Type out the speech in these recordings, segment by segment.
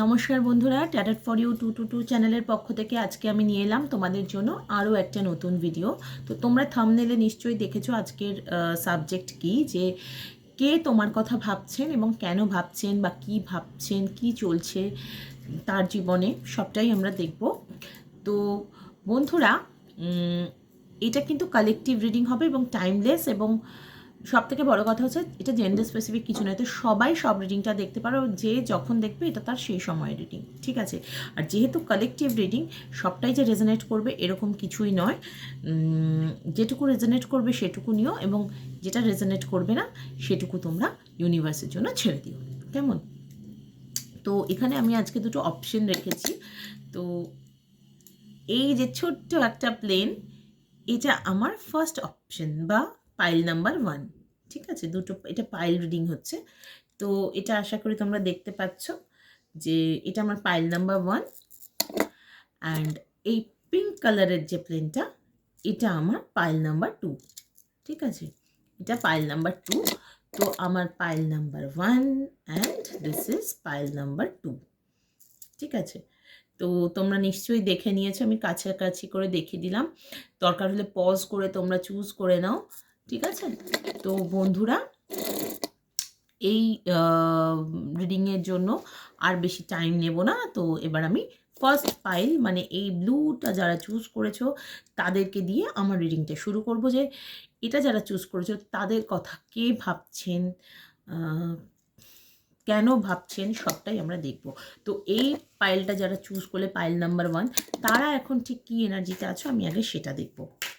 নমস্কার বন্ধুরা ট্যাটাট for you two two two চ্যানেলের পক্ষ থেকে আজকে আমি নিয়ে এলাম তোমাদের জন্য আরও একটা নতুন ভিডিও তো তোমরা থামনেলে নিশ্চয়ই দেখেছ আজকের সাবজেক্ট কি, যে কে তোমার কথা ভাবছেন এবং কেন ভাবছেন বা কি ভাবছেন, কি চলছে তার জীবনে, সবটাই আমরা দেখব। তো বন্ধুরা এটা কিন্তু কালেকটিভ রিডিং হবে এবং টাইমলেস এবং সব থেকে বড় কথা হচ্ছে, এটা জেন্ডার স্পেসিফিক কিছু নয়, তো সবাই সব রিডিংটা দেখতে পারো, যে যখন দেখবে এটা তার সেই সময়ের রিডিং ঠিক আছে? আর যেহেতু কালেকটিভ রিডিং সবটাই যে রেজনেট করবে এরকম কিছুই নয়। যেটুকু রেজনেট করবে সেটুকু নিও এবং যেটা রেজনেট করবে না, সেটুকু তোমরা ইউনিভার্সের জন্য ছেড়ে দিও, কেমন? তো এখানে আমি আজকে দুটো অপশন রেখেছি, তো এই যে ছোট্ট একটা প্লেন এটা আমার ফার্স্ট অপশন বা পাইল নাম্বার ওয়ান ঠিক আছে? দুটো, এটা পাইল রিডিং হচ্ছে। তো এটা আশা করি তোমরা দেখতে পাচ্ছ যে এটা আমার পাইল নাম্বার ওয়ান অ্যান্ড এই পিঙ্ক কালারের যে প্লেনটা এটা আমার পাইল নাম্বার টু ঠিক আছে? এটা পাইল নাম্বার টু তো আমার pile number one and this is pile number two ঠিক আছে? তো তোমরা নিশ্চয়ই দেখে নিয়েছো, আমি কাছাকাছি করে দেখিয়ে দিলাম। দরকার হলে পজ করে তোমরা চুজ করে নাও। ঠিক আছে? তো বন্ধুরা, এই রিডিংয়ের জন্য আর বেশি টাইম নেব না। তো এবার আমি ফার্স্ট পাইল মানে এই ব্লুটা যারা চুজ করেছ, তাদেরকে দিয়ে আমার রিডিংটা শুরু করব যে, এটা যারা চুজ করেছ, তাদের কথা কে ভাবছেন? কেন ভাবছেন? সবটাই আমরা দেখব। তো এই পাইলটা যারা চুজ করলে পাইল নাম্বার ওয়ান তারা এখন ঠিক কী এনার্জিতে আছো? আমি আগে সেটা দেখব।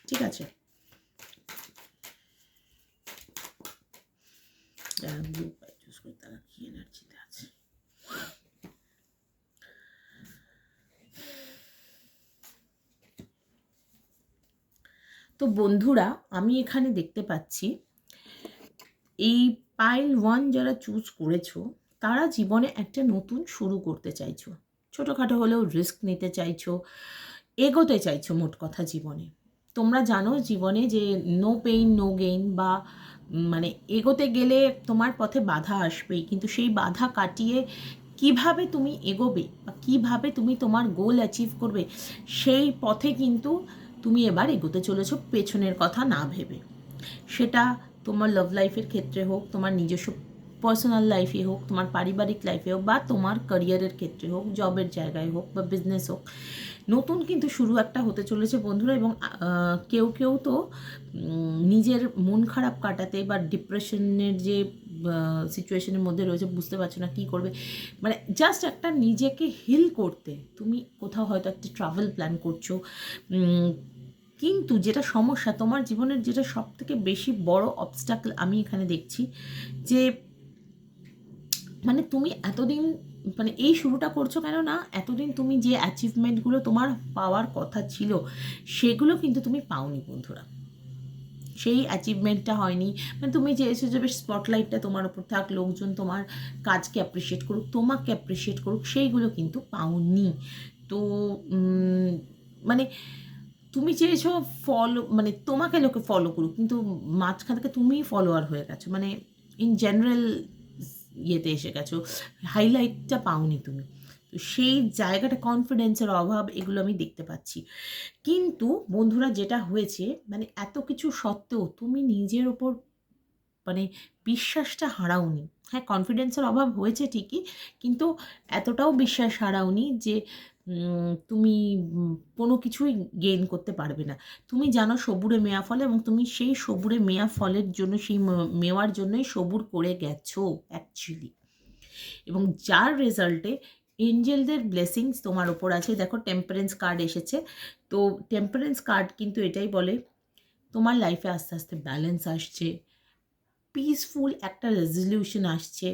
ঠিক আছে? চুজ করে তারা কী এনার্জিতে আছে তো বন্ধুরা, আমি এখানে দেখতে পাচ্ছি, এই পাইল ওয়ান যারা চুজ করেছ, তারা জীবনে একটা নতুন শুরু করতে চাইছো। ছোটোখাটো হলেও রিস্ক নিতে চাইছো, এগোতে চাইছো মোট কথা জীবনে। তোমরা জানো জীবনে যে নো পেইন নো গেইন বা মানে এগোতে গেলে তোমার পথে বাধা আসবেই, কিন্তু সেই বাধা কাটিয়ে কীভাবে তুমি এগোবে বা কীভাবে তুমি তোমার গোল অ্যাচিভ করবে, সেই পথে কিন্তু তুমি এবার এগোতে চলেছো, পেছনের কথা না ভেবে। সেটা তোমার লাভ লাইফের ক্ষেত্রে হোক, তোমার নিজস্ব পার্সোনাল লাইফে হোক, তোমার পারিবারিক লাইফে হোক বা তোমার ক্যারিয়ারের ক্ষেত্রে হোক জবের জায়গায় হোক বা বিজনেস হোক নতুন কিন্তু শুরু একটা হতে চলেছে বন্ধুরা এবং কেউ কেউ তো নিজের মন খারাপ কাটাতে বা ডিপ্রেশনের যে সিচুয়েশনের মধ্যে রয়েছে বুঝতে পারছ না কী করবে। মানে জাস্ট একটা নিজেকে হিল করতে। তুমি কোথাও হয়তো একটা ট্রাভেল প্ল্যান করছ কিন্তু যেটা সমস্যা তোমার জীবনের যেটা সব থেকে বেশি বড় অবস্টাকল আমি এখানে দেখছি যে মানে তুমি এতদিন মানে এই শুরুটা করছ কেন না এতদিন তুমি যে অ্যাচিভমেন্টগুলো তোমার পাওয়ার কথা ছিল, সেগুলো কিন্তু তুমি পাওনি বন্ধুরা। সেই অ্যাচিভমেন্টটা হয়নি। মানে তুমি চেয়েছো যে যাবে স্পটলাইটটা তোমার উপর থাক, লোকজন তোমার কাজকে অ্যাপ্রিসিয়েট করুক, তোমাকে অ্যাপ্রিসিয়েট করুক, সেইগুলো কিন্তু পাওনি। তো মানে তুমি চেয়েছো ফলো মানে তোমাকে লোকে ফলো করুক, কিন্তু মাঝখান থেকে তুমিই ফলোয়ার হয়ে গেছো। মানে ইন জেনারেল ইয়েতে এসে গেছো হাইলাইটটা পাওনি তুমি। তো সেই জায়গাটা কনফিডেন্সের অভাব, এগুলো আমি দেখতে পাচ্ছি। কিন্তু বন্ধুরা যেটা হয়েছে মানে এত কিছু সত্ত্বেও তুমি নিজের ওপর মানে বিশ্বাসটা হারাওনি। হ্যাঁ কনফিডেন্সের অভাব হয়েছে ঠিকই, কিন্তু এতটাও বিশ্বাস হারাওনি যে তুমি কোনো কিছুই গেইন করতে পারবে না। তুমি জানো সবুরে মেয়া ফল এবং তুমি সেই সবুরে মেয়া ফলের জন্য, সেই মেওয়ার জন্যই সবুর করে গেছো অ্যাকচুয়ালি এবং যার রেজাল্টে এঞ্জেলদের ব্লেসিংস তোমার ওপর আছে। দেখো টেম্পারেন্স কার্ড এসেছে। তো টেম্পারেন্স কার্ড কিন্তু এটাই বলে, তোমার লাইফে আস্তে আস্তে ব্যালেন্স আসছে পিসফুল একটা রেজলিউশন আসছে।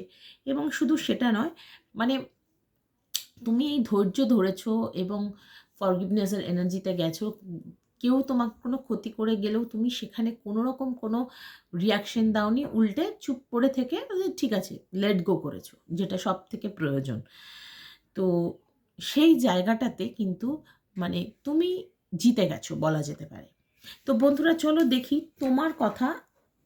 এবং শুধু সেটা নয় মানে তুমি এই ধৈর্য ধরেছো এবং ফরগিভনেসের এনার্জিতে গেছো, কেউ তোমাকে কোনো ক্ষতি করে গেলেও তুমি সেখানে কোনো রকম কোনো রিয়াকশন দাওনি, উল্টে চুপ করে থেকে ঠিক আছে লেট গো করেছ, যেটা সব থেকে প্রয়োজন। তো সেই জায়গাটাতে কিন্তু মানে তুমি জিতে গেছো বলা যেতে পারে। তো বন্ধুরা, চলো দেখি তোমার কথা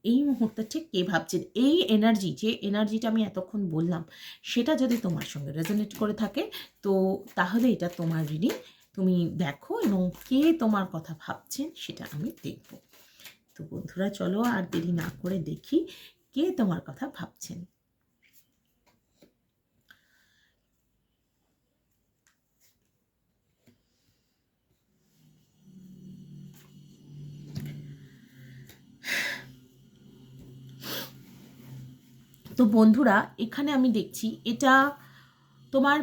এই মুহূর্তে ঠিক কে ভাবছেন? এই এনার্জি যে এনার্জিটা আমি এতক্ষণ বললাম, সেটা যদি তোমার সঙ্গে রেজোনেট করে থাকে, তো তাহলে এটা তোমার রিডিং তুমি দেখো এবং কে তোমার কথা ভাবছেন সেটা আমি দেখব। তো বন্ধুরা, চলো আর দেরি না করে দেখি কে তোমার কথা ভাবছেন। তো বন্ধুরা, এখানে আমি দেখছি এটা তোমার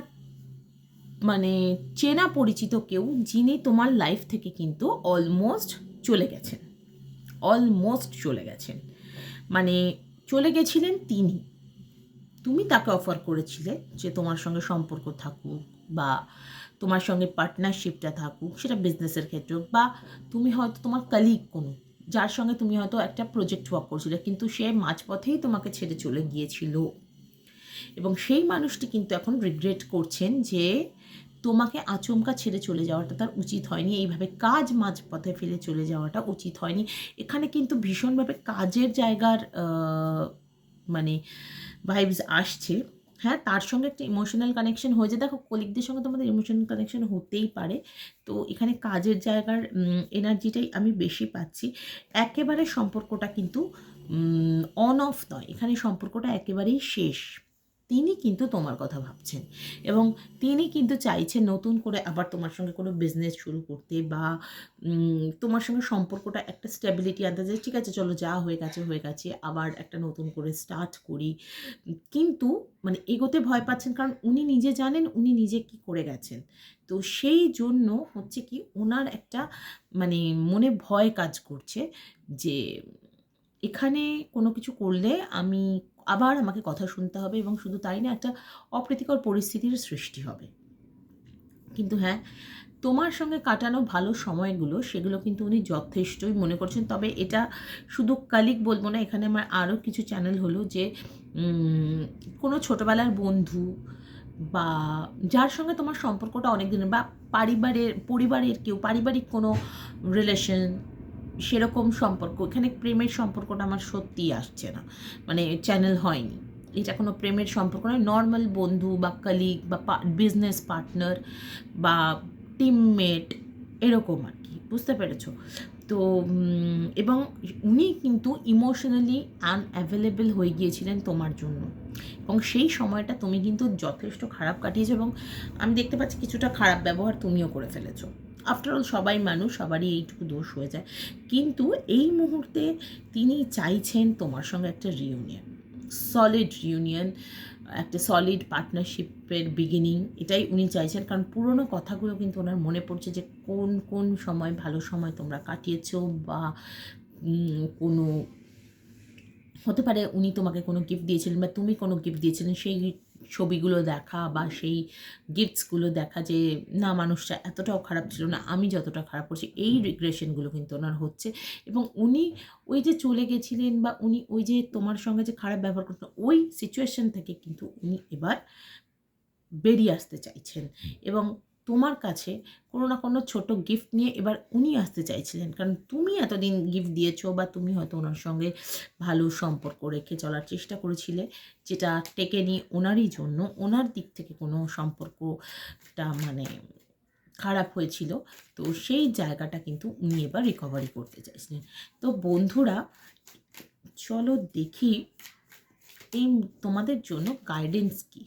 মানে চেনা পরিচিত কেউ যিনি তোমার লাইফ থেকে কিন্তু অলমোস্ট চলে গেছেন। অলমোস্ট চলে গেছেন। মানে চলে গেছিলেন তিনি। তুমি তাকে অফার করেছিলে যে তোমার সঙ্গে সম্পর্ক থাকুক বা তোমার সঙ্গে পার্টনারশিপটা থাকুক, সেটা বিজনেসের ক্ষেত্রে বা তুমি হয়তো তোমার কালিগ কোনো। যার সঙ্গে তুমি হয়তো একটা প্রজেক্ট ওয়ার্ক করছিলে, কিন্তু সে মাঝপথেই তোমাকে ছেড়ে চলে গিয়েছিল। এবং সেই মানুষটি কিন্তু এখন রিগ্রেট করছেন যে তোমাকে আচমকা ছেড়ে চলে যাওয়াটা তার উচিত হয়নি। এইভাবে কাজ মাঝপথে ফেলে চলে যাওয়াটা উচিত হয়নি। এখানে কিন্তু ভীষণভাবে কাজের জায়গার মানে ভাইবস আসছে। হ্যাঁ তার সঙ্গে একটা ইমোশনাল কানেকশন যায় দেখো কলিগদের সঙ্গে তোমাদের ইমোশনাল কানেকশন হতেই পারে। তো এখানে কাজের জায়গার এনার্জিটাই আমি বেশি পাচ্ছি। একেবারে সম্পর্কটা কিন্তু অন অফ নয়। এখানে সম্পর্কটা একেবারেই শেষ। তিনি কিন্তু তোমার কথা ভাবছেন। এবং তিনি কিন্তু চাইছেন নতুন করে আবার তোমার সঙ্গে কোনো বিজনেস শুরু করতে বা তোমার সঙ্গে সম্পর্কটা একটা স্টেবিলিটি আনতে যে, ঠিক আছে, চলো, যা হয়ে গেছে হয়ে গেছে, আবার একটা নতুন করে স্টার্ট করি। কিন্তু মানে এগোতে ভয় পাচ্ছেন কারণ উনি নিজে জানেন উনি নিজে কি করে গেছেন। তো সেই জন্য হচ্ছে কি ওনার একটা মানে মনে ভয় কাজ করছে যে, এখানে কোনো কিছু করলে আমি আবার আমাকে কথা শুনতে হবে এবং শুধু তাই না একটা অপ্রীতিকর পরিস্থিতির সৃষ্টি হবে। কিন্তু হ্যাঁ তোমার সঙ্গে কাটানো ভালো সময়গুলো, সেগুলো কিন্তু উনি যথেষ্টই মনে করছেন। তবে এটা শুধু কালিক বলব না, এখানে আমার আরও কিছু চ্যানেল হলো যে কোনো ছোটোবেলার বন্ধু বা যার সঙ্গে তোমার সম্পর্কটা অনেক দিনের বা পরিবারের পরিবারের কেউ, পারিবারিক কোনো রিলেশন সেরকম সম্পর্ক, এখানে প্রেমের সম্পর্কটা আমার সত্যিই আসছে না। মানে চ্যানেল হয়নি। এটা কোনো প্রেমের সম্পর্ক নয়। নর্মাল বন্ধু বা কালিগ বা বিজনেস পার্টনার বা টিমমেট এরকম আর কি। বুঝতে পেরেছ? তো এবং উনি কিন্তু ইমোশনালি আনঅ্যাভেলেবেল হয়ে গিয়েছিলেন তোমার জন্য। এবং সেই সময়টা তুমি কিন্তু যথেষ্ট খারাপ কাটিয়েছো এবং আমি দেখতে পাচ্ছি কিছুটা খারাপ ব্যবহার তুমিও করে ফেলেছো। আফটারঅল সবাই মানুষ, সবারই এইটুকু দোষ হয়ে যায়। কিন্তু এই মুহূর্তে তিনি চাইছেন তোমার সঙ্গে একটা রিউনিয়ন সলিড রিউনিয়ন একটা সলিড পার্টনারশিপের বিগিনিং এটাই উনি চাইছেন। কারণ পুরনো কথাগুলো কিন্তু ওনার মনে পড়ছে যে কোন কোন সময় ভালো সময় তোমরা কাটিয়েছ বা কোনো, হতে পারে উনি তোমাকে কোনো গিফট দিয়েছিলেন বা তুমি কোনো গিফট দিয়েছিলেন, সেই ছবিগুলো দেখা বা সেই গিফটসগুলো দেখা যে না মানুষটা এতটাও খারাপ ছিল না আমি যতটা খারাপ করছি এই রিগ্রেশনগুলো কিন্তু ওনার হচ্ছে। এবং উনি ওই যে চলে গেছিলেন বা উনি ওই যে তোমার সঙ্গে যে খারাপ ব্যবহার করতেন ওই সিচুয়েশন থেকে কিন্তু উনি এবার বেরিয়ে আসতে চাইছেন। এবং তোমার কাছে কোনো না কোনো ছোট গিফট নিয়ে এবার উনি আসতে চাইছিলেন। কারণ তুমি এতদিন গিফট দিয়েছ বা তুমি হয়তো ওনার সঙ্গে ভালো সম্পর্ক রেখে চলার চেষ্টা করেছিলে, যেটা টেকেনি ওনারই জন্য, ওনার দিক থেকে কোনো সম্পর্কটা মানে খারাপ হয়েছিল। তো সেই জায়গাটা কিন্তু উনি এবার রিকভারি করতে চাইছিলেন। তো বন্ধুরা, চলো দেখি, এই তোমাদের জন্য গাইডেন্স কী?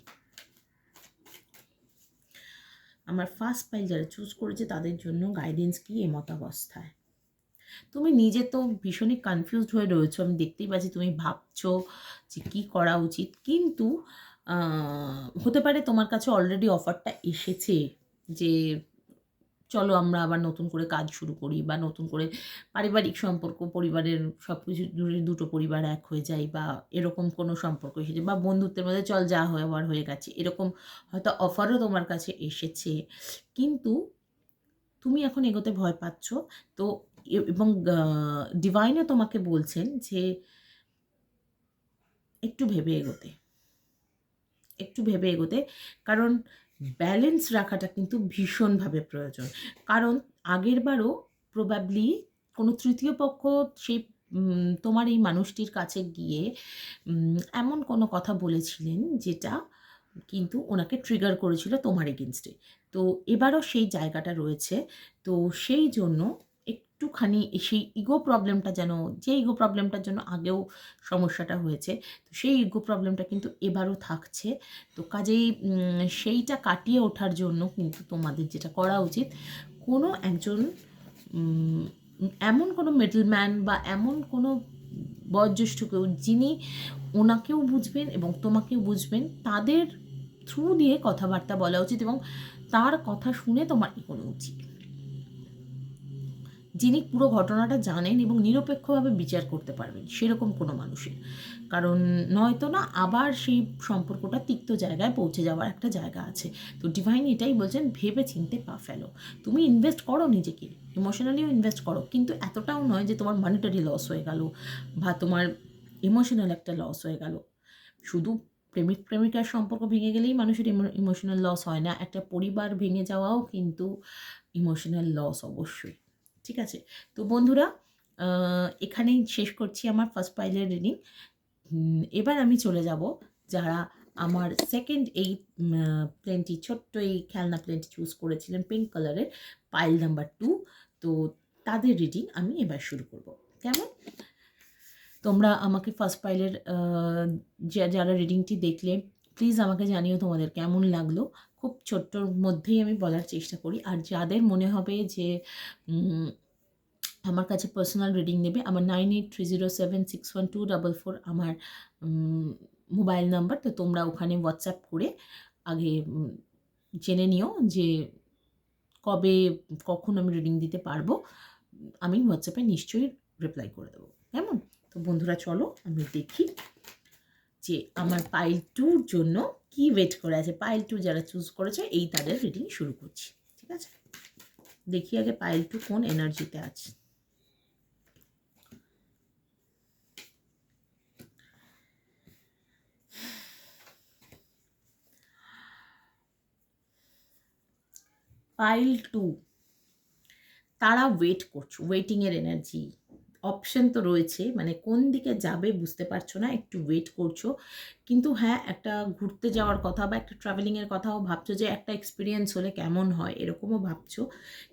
আমার ফার্স্ট পাইল যারা চুজ করেছে তাদের জন্য গাইডেন্স কি এমতাবস্থায় তুমি নিজে তো ভীষণই কনফিউজড হয়ে রয়েছো, আমি দেখতেই পাচ্ছি তুমি ভাবছ যে কী করা উচিত। কিন্তু হতে পারে তোমার কাছে অলরেডি অফারটা এসেছে যে চলো আমরা আবার নতুন করে কাজ শুরু করি বা নতুন করে পারিবারিক সম্পর্ক, পরিবারের সব কিছু দুটো পরিবার এক হয়ে যায় বা এরকম কোনো সম্পর্ক এসেছে বা বন্ধুত্বের মধ্যে চল যা হয়ে আবার হয়ে গেছে, এরকম হয়তো অফারও তোমার কাছে এসেছে। কিন্তু তুমি এখন এগোতে ভয় পাচ্ছ। তো এবং ডিভাইনও তোমাকে বলছেন যে একটু ভেবে এগোতে, একটু ভেবে এগোতে। কারণ ব্যালেন্স রাখাটা কিন্তু ভীষণভাবে প্রয়োজন। কারণ আগেরবারও প্রবাবলি কোনো তৃতীয় পক্ষ সেই তোমার এই মানুষটির কাছে গিয়ে এমন কোনো কথা বলেছিলেন যেটা কিন্তু ওনাকে ট্রিগার করেছিল তোমার এগেনস্টে তো এবারও সেই জায়গাটা রয়েছে। তো সেই জন্য একটুখানি সেই ইগো প্রবলেমটা যেন, যে ইগো প্রবলেমটার জন্য আগেও সমস্যাটা হয়েছে, তো সেই ইগো প্রবলেমটা কিন্তু এবারও থাকছে। তো কাজেই সেইটা কাটিয়ে ওঠার জন্য কিন্তু তোমাদের যেটা করা উচিত, কোনো একজন এমন কোনো মিডলম্যান বা এমন কোনো বয়োজ্যেষ্ঠ কেউ যিনি ওনাকেও বুঝবেন এবং তোমাকেও বুঝবেন, তাদের থ্রু দিয়ে কথাবার্তা বলা উচিত এবং তার কথা শুনে তোমার এগোনো উচিত। যিনি পুরো ঘটনাটা জানেন এবং নিরপেক্ষভাবে বিচার করতে পারবেন, সেরকম কোনো মানুষের। কারণ নয়তো না, আবার সেই সম্পর্কটা তিক্ত জায়গায় পৌঁছে যাওয়ার একটা জায়গা আছে। তো ডিভাইন এটাই বলছেন, ভেবে চিনতে পা ফেলো। তুমি ইনভেস্ট করো নিজেকে ইমোশনালিও ইনভেস্ট করো, কিন্তু এতটাও নয় যে তোমার মানিটারি লস হয়ে গেল বা তোমার ইমোশনাল একটা লস হয়ে গেল। শুধু প্রেমিক প্রেমিকার সম্পর্ক ভেঙে গেলেই মানুষের ইমোশনাল লস হয় না, একটা পরিবার ভেঙে যাওয়াও কিন্তু ইমোশনাল লস অবশ্যই। ঠিক আছে? তো বন্ধুরা এখানেই শেষ করছি আমার ফার্স্ট পাইলের রিডিং এবার আমি চলে যাব যারা আমার সেকেন্ড এই প্লেনটি ছোট্ট এই খেলনা প্লেনটি চুজ করেছিলেন পিঙ্ক কালারের পাইল নাম্বার টু তো তাদের রিডিং আমি এবার শুরু করব। কেমন? তোমরা আমাকে ফার্স্ট পাইলের যারা রিডিংটি দেখলে প্লিজ আমাকে জানিও তোমাদের কেমন লাগল। খুব ছোট্টর মধ্যেই আমি বলার চেষ্টা করি। আর যাদের মনে হবে যে আমার কাছে পার্সোনাল রিডিং নেবে, আমার nine eight three zero seven six one two double four আমার মোবাইল নাম্বার তো তোমরা ওখানে হোয়াটসঅ্যাপ করে আগে জেনে নিও যে কবে, কখন আমি রিডিং দিতে পারব। আমি হোয়াটসঅ্যাপে নিশ্চয়ই রিপ্লাই করে দেবো। কেমন? তো বন্ধুরা, চলো আমি দেখি যে আমার পাইল টুর জন্য কি ওয়েট করে আছে? পাইল টু যারা চুজ করেছে, এই তাদের রিডিং শুরু করছি, ঠিক আছে? দেখি আগে পাইল টু কোন এনার্জিতে আছে। পাইল টু তারা ওয়েট করছ ওয়েটিংয়ের এনার্জি অপশন তো রয়েছে মানে কোন দিকে যাবে বুঝতে পারছ না, একটু ওয়েট করছ। কিন্তু হ্যাঁ একটা ঘুরতে যাওয়ার কথা বা একটা ট্রাভেলিংয়ের কথাও ভাবছ যে একটা এক্সপিরিয়েন্স হলে কেমন হয়, এরকমও ভাবছ।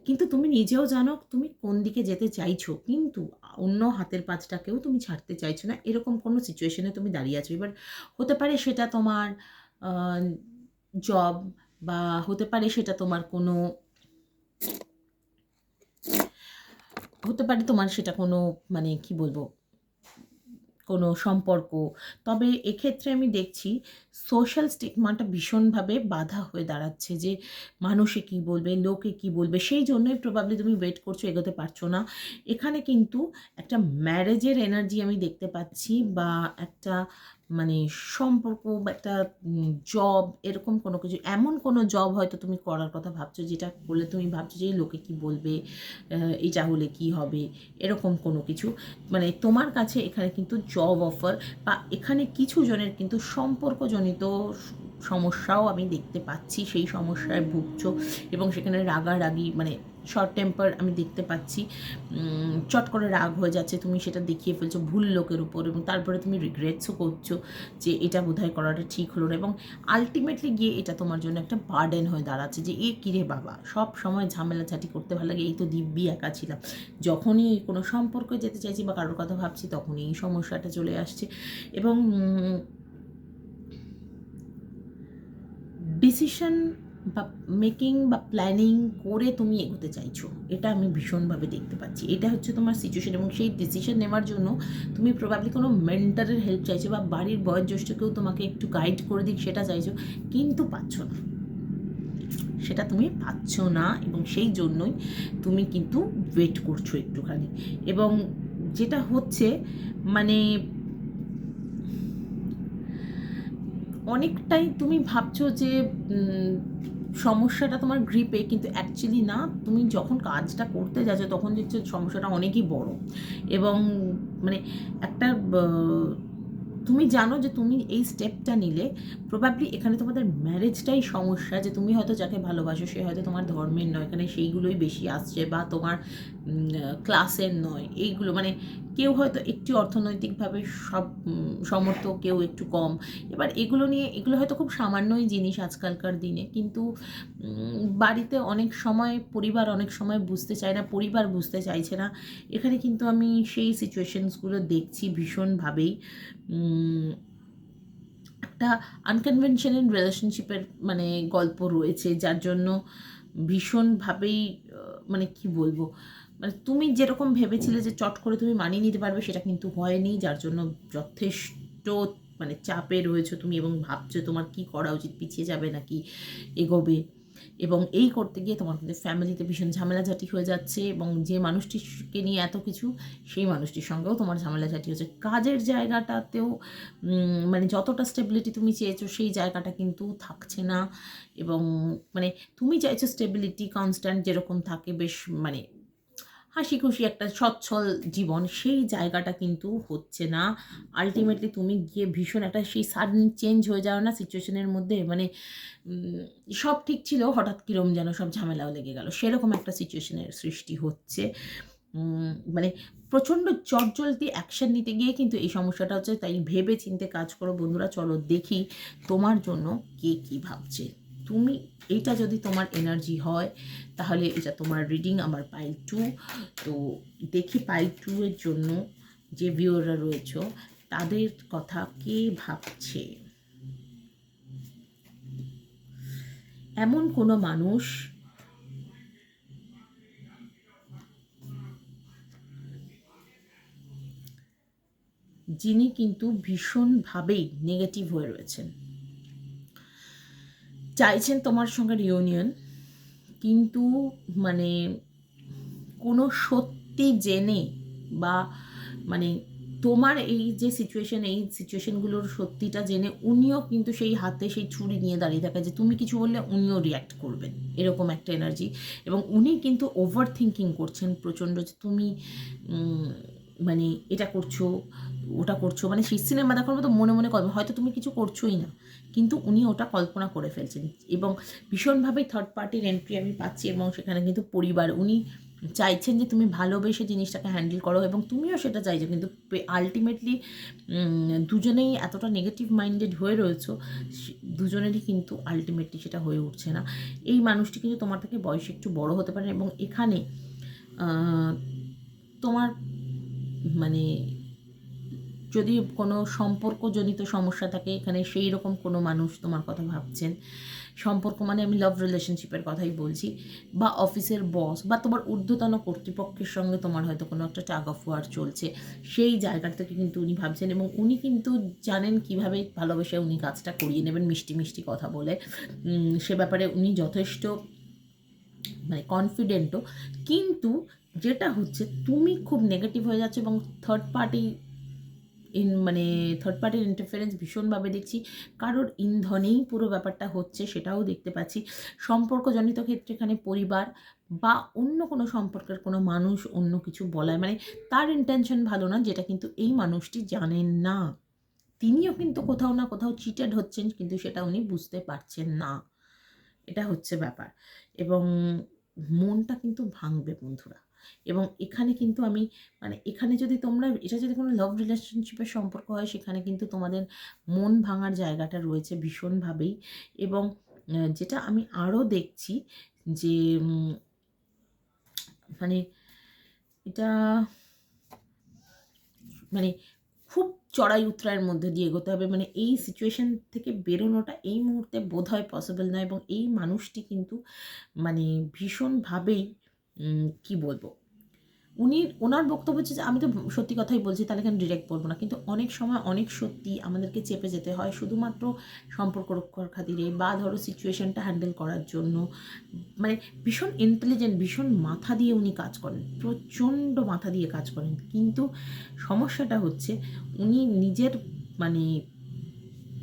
কিন্তু তুমি নিজেও জানো তুমি কোন দিকে যেতে চাইছো, কিন্তু অন্য হাতের পাঁচটাকেও তুমি ছাড়তে চাইছো না, এরকম কোনো সিচুয়েশনে তুমি দাঁড়িয়ে আছো। এবার হতে পারে সেটা তোমার জব বা হতে পারে সেটা তোমার কোনো হতে পারে তোমার সেটা কোনো মানে কি বলব, কোনো সম্পর্ক। তবে এক্ষেত্রে আমি দেখছি সোশ্যাল স্টিগমাটা ভীষণভাবে বাধা হয়ে দাঁড়াচ্ছে যে মানুষে কি বলবে, লোকে কি বলবে, সেই জন্যই প্রবাবলি তুমি ওয়েট করছ, এগোতে পারছ না। এখানে কিন্তু একটা ম্যারেজের এনার্জি আমি দেখতে পাচ্ছি বা একটা মানে সম্পর্ক বা একটা জব এরকম কোনো কিছু, এমন কোনো জব হয়তো তুমি করার কথা ভাবছ যেটা করলে তুমি ভাবছ যে লোকে কি বলবে এটা হলে কি হবে, এরকম কোনো কিছু। মানে তোমার কাছে এখানে কিন্তু জব অফার বা এখানে কিছু জনের কিন্তু সম্পর্কজনিত সমস্যাও আমি দেখতে পাচ্ছি, সেই সমস্যায় ভুগছো এবং সেখানে রাগারাগি মানে শর্ট টেম্পার আমি দেখতে পাচ্ছি। চট করে রাগ হয়ে যাচ্ছে, তুমি সেটা দেখিয়ে ফেলছো ভুল লোকের উপর এবং তারপরে তুমি রিগ্রেটসও করছ যে এটা বোধহয় করাটা ঠিক হলো না এবং আলটিমেটলি গিয়ে এটা তোমার জন্য একটা বার্ডেন হয়ে দাঁড়াচ্ছে যে, এ কিরে বাবা? সব সময় ঝামেলা ঝাঁটি করতে ভালো লাগে, এই তো দিব্যি একা ছিলাম। যখনই কোনো সম্পর্কে যেতে চাইছি বা কারোর কথা ভাবছি তখনই এই সমস্যাটা চলে আসছে এবং ডিসিশন বা মেকিং বা প্ল্যানিং করে তুমি এগোতে চাইছো, এটা আমি ভীষণভাবে দেখতে পাচ্ছি। এটা হচ্ছে তোমার সিচুয়েশন এবং সেই ডিসিশন নেওয়ার জন্য তুমি প্রবাবলি কোনো মেন্টারের হেল্প চাইছো বা বাড়ির বয়োজ্যেষ্ঠ কেউ তোমাকে একটু গাইড করে দিক, সেটা চাইছো, কিন্তু পাচ্ছ না। সেটা তুমি পাচ্ছ না এবং সেই জন্যই তুমি কিন্তু ওয়েট করছ একটুখানি। এবং যেটা হচ্ছে মানে অনেকটাই তুমি ভাবছ যে সমস্যাটা তোমার গ্রিপে কিন্তু অ্যাকচুয়ালি না, তুমি যখন কাজটা করতে যাচ্ছ, তখন দেখছ সমস্যাটা অনেকই বড়। এবং মানে একটা তুমি জানো যে তুমি এই স্টেপটা নিলে প্রবাবলি এখানে তোমাদের ম্যারেজটাই সমস্যা, যে তুমি হয়তো যাকে ভালোবাসো সে হয়তো তোমার ধর্মের নয়, এখানে সেইগুলোই বেশি আসছে বা তোমার ক্লাসের নয়, এইগুলো মানে কেউ হয়তো একটু অর্থনৈতিকভাবে সব সমর্থ, কেউ একটু কম। এবার এগুলো নিয়ে, এগুলো হয়তো খুব সামান্যই জিনিস আজকালকার দিনে, কিন্তু বাড়িতে অনেক সময় পরিবার অনেক সময় বুঝতে চায় না, পরিবার বুঝতে চাইছে না। এখানে কিন্তু আমি সেই সিচুয়েশনসগুলো দেখছি ভীষণভাবেই। একটা আনকনভেনশনাল রিলেশনশিপের মানে গল্প রয়েছে, যার জন্য ভীষণভাবেই মানে কি বলব? মানে তুমি যেরকম ভেবেছিলে যে চট করে তুমি মানিয়ে নিতে পারবে, সেটা কিন্তু হয়নি, যার জন্য যথেষ্ট মানে চাপে রয়েছে তুমি এবং ভাবছ তোমার কি করা উচিত, পিছিয়ে যাবে নাকি এগোবে? এবং এই করতে গিয়ে তোমার কিন্তু ফ্যামিলিতে ভীষণ ঝামেলাঝাটি হয়ে যাচ্ছে এবং যে মানুষটিকে নিয়ে এত কিছু, সেই মানুষটির সঙ্গেও তোমার ঝামেলাঝাটি হচ্ছে। কাজের জায়গাটাতেও মানে যতটা স্টেবিলিটি তুমি চেয়েছো, সেই জায়গাটা কিন্তু থাকছে না। এবং মানে তুমি চাইছো স্টেবিলিটি কনস্ট্যান্ট যেরকম থাকে, বেশ মানে হাসি খুশি একটা সচ্ছল জীবন, সেই জায়গাটা কিন্তু হচ্ছে না। আলটিমেটলি তুমি গিয়ে ভীষণ একটা সেই সাডেন চেঞ্জ হয়ে যাও না সিচুয়েশনের মধ্যে মানে সব ঠিক ছিল, হঠাৎ কীরম যেন সব ঝামেলাও লেগে গেল। সেরকম একটা সিচুয়েশনের সৃষ্টি হচ্ছে। মানে প্রচণ্ড চটজলদি অ্যাকশন নিতে গিয়ে কিন্তু এই সমস্যাটা হচ্ছে, তাই ভেবে চিনতে কাজ করো বন্ধুরা, চলো দেখি তোমার জন্য কে কী ভাবছে। তুমি এইটা যদি তোমার এনার্জি হয়, তাহলে এটা তোমার রিডিং আমার পাইল টু তো দেখি পাইল টু এর জন্য যে ভিউরা রয়েছে, তাদের কথা কে ভাবছে? এমন কোনো মানুষ যিনি কিন্তু ভীষণভাবেই নেগেটিভ হয়ে রয়েছেন। চাইছেন তোমার সঙ্গে রিউনিয়ন কিন্তু মানে কোনো সত্যি জেনে বা মানে তোমার এই যে সিচুয়েশন এই সিচুয়েশনগুলোর সত্যিটা জেনে উনিও কিন্তু সেই হাতে সেই ছুরি নিয়ে দাঁড়িয়ে থাকে যে তুমি কিছু বললে উনিও রিয়্যাক্ট করবেন, এরকম একটা এনার্জি এবং উনি কিন্তু ওভার থিঙ্কিং করছেন প্রচণ্ড যে তুমি মানে এটা করছ ওটা করছ। মানে সেই সিনেমা দেখার মতো মনে মনে করবে হয়তো তুমি কিছু করছোই না, কিন্তু উনি ওটা কল্পনা করে ফেলছেন। এবং ভীষণভাবে থার্ড পার্টির এন্ট্রি আমি পাচ্ছি এবং সেখানে কিন্তু পরিবার, উনি চাইছেন যে তুমি ভালোবেসে জিনিসটাকে হ্যান্ডেল করো এবং তুমিও সেটা চাইছো, কিন্তু আলটিমেটলি দুজনেই এতটা নেগেটিভ মাইন্ডেড হয়ে রয়েছো দুজনেরই কিন্তু আলটিমেটলি সেটা হয়ে উঠছে না। এই মানুষটি কিন্তু তোমার থেকে বয়সে একটু বড় হতে পারে এবং এখানে তোমার মানে যদি কোনো সম্পর্কজনিত সমস্যা থাকে, এখানে সেই রকম কোনো মানুষ তোমার কথা ভাবছেন। সম্পর্ক মানে আমি লাভ রিলেশনশিপের কথাই বলছি। বা অফিসের বস বা তোমার ঊর্ধ্বতন কর্তৃপক্ষের সঙ্গে তোমার হয়তো কোনো একটা টাগ অফ ওয়ার চলছে, সেই জায়গা থেকে কিন্তু উনি ভাবছেন এবং উনি কিন্তু জানেন কীভাবে ভালোবেসে উনি কাজটা করিয়ে নেবেন, মিষ্টি মিষ্টি কথা বলে। সে ব্যাপারে উনি যথেষ্ট মানে কনফিডেন্টও কিন্তু যেটা হচ্ছে, তুমি খুব নেগেটিভ হয়ে যাচ্ছে এবং থার্ড পার্টি ইন মানে থার্ড পার্টির ইন্টারফারেন্স ভীষণভাবে দেখছি। কারোর ইন্ধনেই পুরো ব্যাপারটা হচ্ছে সেটাও দেখতে পাচ্ছি। সম্পর্কজনিত ক্ষেত্রে এখানে পরিবার বা অন্য কোনো সম্পর্কের কোনো মানুষ অন্য কিছু বলায় মানে তার ইন্টেনশন ভালো না, যেটা কিন্তু এই মানুষটি জানেন না। তিনিও কিন্তু কোথাও না কোথাও চিটেড হচ্ছেন, কিন্তু সেটা উনি বুঝতে পারছেন না। এটা হচ্ছে ব্যাপার। এবং মনটা কিন্তু ভাঙবে বন্ধুরা। এবং এখানে কিন্তু আমি মানে এখানে যদি তোমরা, এটা যদি কোনো লাভ রিলেশনশিপের সম্পর্ক হয়, সেখানে কিন্তু তোমাদের মন ভাঙার জায়গাটা রয়েছে ভীষণভাবেই। এবং যেটা আমি আরও দেখছি যে মানে এটা মানে খুব চড়াই উতরায়ের মধ্যে দিয়ে এগোতে হবে। মানে এই সিচুয়েশন থেকে বেরোনোটা এই মুহূর্তে বোধ হয় পসিবল নয় এবং এই মানুষটি কিন্তু মানে ভীষণভাবেই কি বলব? উনি, ওনার বক্তব্য হচ্ছে যে, আমি তো সত্যি কথাই বলছি, তাহলে কেন ডিরেক্ট বলব না? কিন্তু অনেক সময় অনেক সত্যি আমাদেরকে চেপে যেতে হয়, শুধুমাত্র সম্পর্ক রক্ষার খাতিরে বা ধরো সিচুয়েশনটা হ্যান্ডেল করার জন্য। মানে ভীষণ ইন্টেলিজেন্ট ভীষণ মাথা দিয়ে উনি কাজ করেন, প্রচণ্ড মাথা দিয়ে কাজ করেন। কিন্তু সমস্যাটা হচ্ছে, উনি নিজের মানে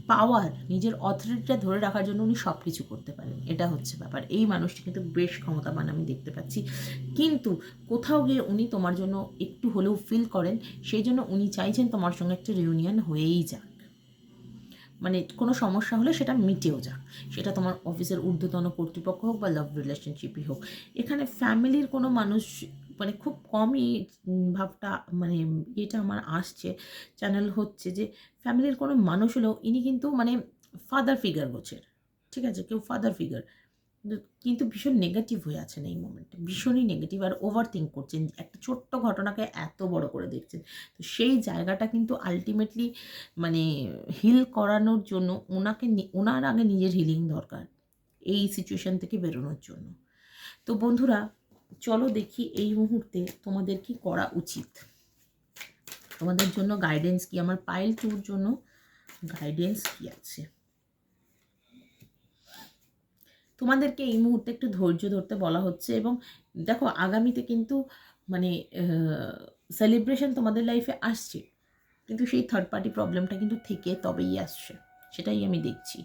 পাওয়ার নিজের অথরিটিটা ধরে রাখার জন্য উনি সব কিছু করতে পারেন। এটা হচ্ছে ব্যাপার। এই মানুষটি কিন্তু বেশ ক্ষমতাবান, আমি দেখতে পাচ্ছি। কিন্তু কোথাও গিয়ে উনি তোমার জন্য একটু হলেও ফিল করেন, সেই জন্য উনি চাইছেন তোমার সঙ্গে একটা রিউনিয়ন হয়েই যাক। মানে কোনো সমস্যা হলে সেটা মিটেও যাক। সেটা তোমার অফিসের ঊর্ধ্বতন কর্তৃপক্ষ হোক বা লাভ রিলেশনশিপই হোক। এখানে ফ্যামিলির কোনো মানুষ মানে খুব কমই ভাবটা মানে এটা আমার আসছে। চ্যানেল হচ্ছে যে ফ্যামিলির কোনো মানুষ হলেও ইনি কিন্তু মানে ফাদার ফিগার গোছের, ঠিক আছে? কেউ ফাদার ফিগার কিন্তু ভীষণ নেগেটিভ হয়ে আছেন এই মোমেন্টে ভীষণই নেগেটিভ আর ওভার থিঙ্ক করছেন। একটা ছোট্ট ঘটনাকে এত বড় করে দেখছেন। তো সেই জায়গাটা কিন্তু আলটিমেটলি মানে হিল করানোর জন্য ওনাকে ওনার আগে নিজের হিলিং দরকার। এই সিচুয়েশন থেকে বেরোনোর জন্য। তো বন্ধুরা চলো দেখি এই মুহূর্তে তোমাদের কি করা উচিত। তোমাদের জন্য গাইডেন্স কি? আমার পাইল টুর জন্য গাইডেন্স কি আছে? তোমাদেরকে এই মুহূর্তে একটু ধৈর্য ধরতে বলা হচ্ছে এবং দেখো, আগামীতে কিন্তু মানে সেলিব্রেশন তোমাদের লাইফে আসছে। কিন্তু সেই থার্ড পার্টি প্রবলেমটা কিন্তু থেকে তবেই আসছে, সেটাই আমি দেখছি।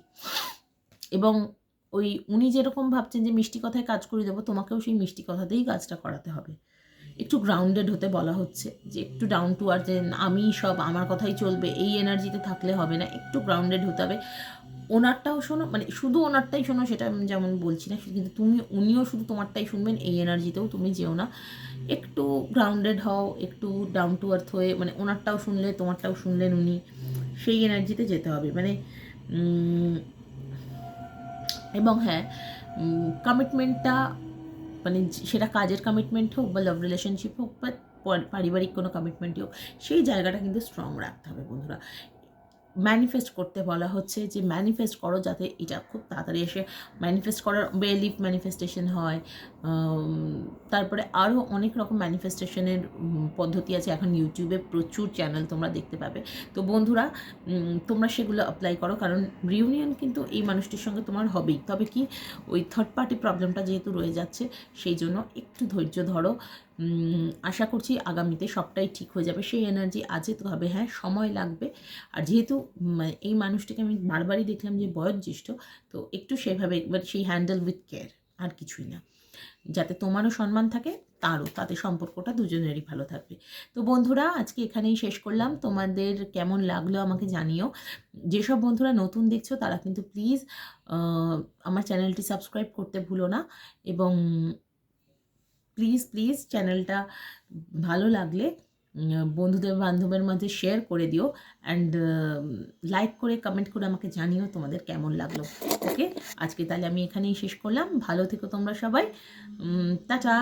এবং ওই উনি যেরকম ভাবছেন যে মিষ্টি কথায় কাজ করে দেবো, তোমাকেও সেই মিষ্টি কথাতেই কাজটা করাতে হবে। একটু গ্রাউন্ডেড হতে বলা হচ্ছে, যে একটু ডাউন টু আর যে আমি সব, আমার কথাই চলবে, এই এনার্জিতে থাকলে হবে না, একটু গ্রাউন্ডেড হতে হবে। ওনারটাও শোনো মানে শুধু ওনারটাই শোনো, সেটা আমি যেমন বলছি না, কিন্তু তুমি, উনিও শুধু তোমারটাই শুনবেন, এই এনার্জিতেও তুমি যেও না। একটু গ্রাউন্ডেড হও, একটু ডাউন টু আর্থ হয়ে মানে ওনারটাও শুনলে, তোমারটাও শুনলেন উনি, সেই এনার্জিতে যেতে হবে। মানে এবং হ্যাঁ কমিটমেন্টটা মানে সেটা কাজের কমিটমেন্ট হোক বা লাভ রিলেশনশিপ হোক বা পারিবারিক কোনো কমিটমেন্টই হোক, সেই জায়গাটা কিন্তু স্ট্রং রাখতে হবে বন্ধুরা। ম্যানিফেস্ট করতে বলা হচ্ছে যে ম্যানিফেস্ট করো যাতে এটা খুব তাড়াতাড়ি এসে ম্যানিফেস্ট করার বেলিফ ম্যানিফেস্টেশন হয় তারপরে আরও অনেক রকম ম্যানিফেস্টেশনের পদ্ধতি আছে। এখন ইউটিউবে প্রচুর চ্যানেল তোমরা দেখতে পাবে। তো বন্ধুরা তোমরা সেগুলো অ্যাপ্লাই করো। কারণ রিউনিয়ন কিন্তু এই মানুষটির সঙ্গে তোমার হবেই। তবে কি, ওই থার্ড পার্টি প্রবলেমটা যেহেতু রয়ে যাচ্ছে, সেই জন্য একটু ধৈর্য ধরো। আশা করছি আগামীতে সবটাই ঠিক হয়ে যাবে। সেই এনার্জি তো হবে হ্যাঁ সময় লাগবে। আর যেহেতু এই মানুষটিকে আমি বারবারই দেখলাম যে বয়োজ্যেষ্ঠ, তো একটু সেভাবে মানে সেই হ্যান্ডেল উইথ কেয়ার আর কিছুই না। যাতে তোমারও সম্মান থাকে, তারও, তাতে সম্পর্কটা দুজনেরই ভালো থাকবে। তো বন্ধুরা, আজকে এখানেই শেষ করলাম। তোমাদের কেমন লাগল আমাকে জানিও। যেসব বন্ধুরা নতুন দেখছ, তারা কিন্তু প্লিজ আমার চ্যানেলটি সাবস্ক্রাইব করতে ভুলো না এবং প্লিজ প্লিজ চ্যানেলটা ভালো লাগলে বন্ধুদের বান্ধবের মাঝে শেয়ার করে দিও অ্যান্ড লাইক করে কমেন্ট করে আমাকে জানিও তোমাদের কেমন লাগল। ওকে আজকে তাহলে আমি এখানেই শেষ করলাম। ভালো থেকো তোমরা সবাই। টাটা!